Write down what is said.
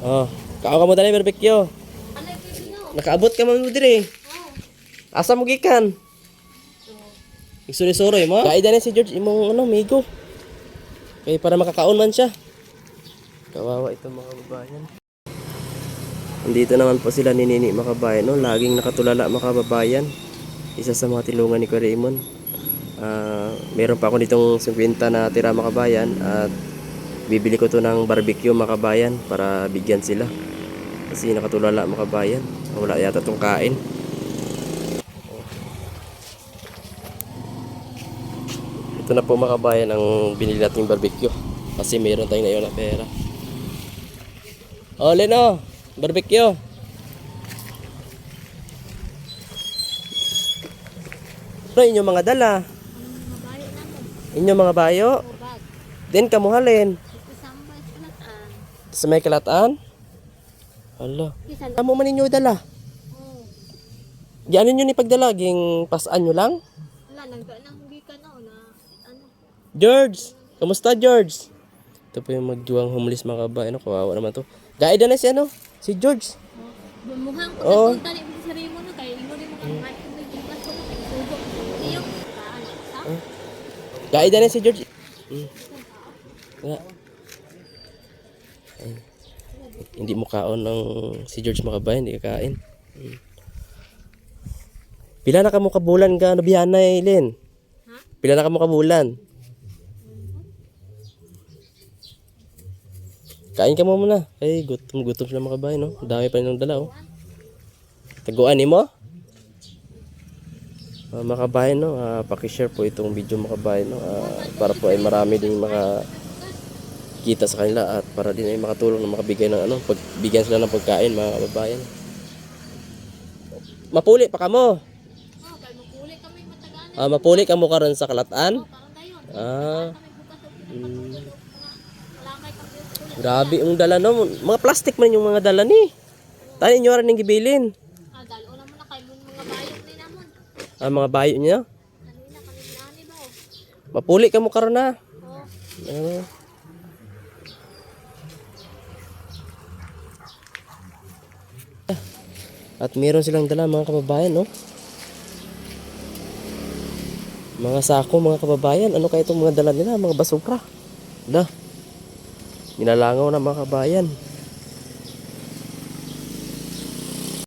Oh, kao ka mo dali barbecue. Nakaabot ka man mo dire. Asa mo gikan? Igsuri-suroy mo. Kaida na si George imong ano, migo. Kaya para makakaon man siya. Kawawa itong mga babayan. Nandito naman po sila ni Nini Makabayan, no? Laging nakatulala makababayan. Isa sa mga tilungan ni Kuya Raymond. Ah, meron pa ako nitong 50 na tira makabayan at bibili ko to ng barbecue makabayan para bigyan sila. Kasi nakatulala makabayan. Wala yata tong kain. Ito na po makabayan ang binili nating barbecue. Kasi meron tayong naiwan na pera. Oh, Leno! Barbecue! Ano inyong mga dala? Inyong mga bayo? O. Din kamuhalin. Ito sambal sa lataan. Sa may kalataan? Hala. Amo man ninyo dala. Ano nyo ni pagdala? Ging pasan nyo lang? Wala, nagka nang hindi ka na. Na, ano. George! Kamusta George? Ito po yung magduwang homeless mga kabayan. Ano, kawawa naman to. Gaida na si ano? Si George. Oh. Bumuhang ko. Oo. Nagpunta ni sa na. Kaya imo rin mo. Taan. Sa? Gaida na si George. Mm. Nga. Ay. Hindi mo kaon ng si George makabayan, hindi ka kain. Mm. Pila na ka mo kabulan ka nabiyana Eileen? Ha? Pila na ka mo kabulan? Kain ka mo muna. Ay, gutom, gutom sila makabayan, no? Dami pa nilang dala, oh. Taguan ni mo? Ah, makabayan, no? Ah, pakishare po itong video makabayan, no? Ah, para po ay marami din maka kita sa kanila at para din ay makatulong na makabigay ng ano, pagbigyan sila ng pagkain mga kababayan. Mapuli pa kamo. Ah, mapuli kamo karon sa kalatan. Ah, kami. grabe ang dala no. Mga plastic man yung mga dala ni. Tani nyo rin ng gibilin. Ah, mo mga bayo niya. Oh. Mapuli kamo karon na. Oo. Ah. At meron silang dala mga kababayan, no? Mga sako, mga kababayan. Ano kaya itong mga dala nila? Mga basura. Da. Minalangaw na mga kababayan.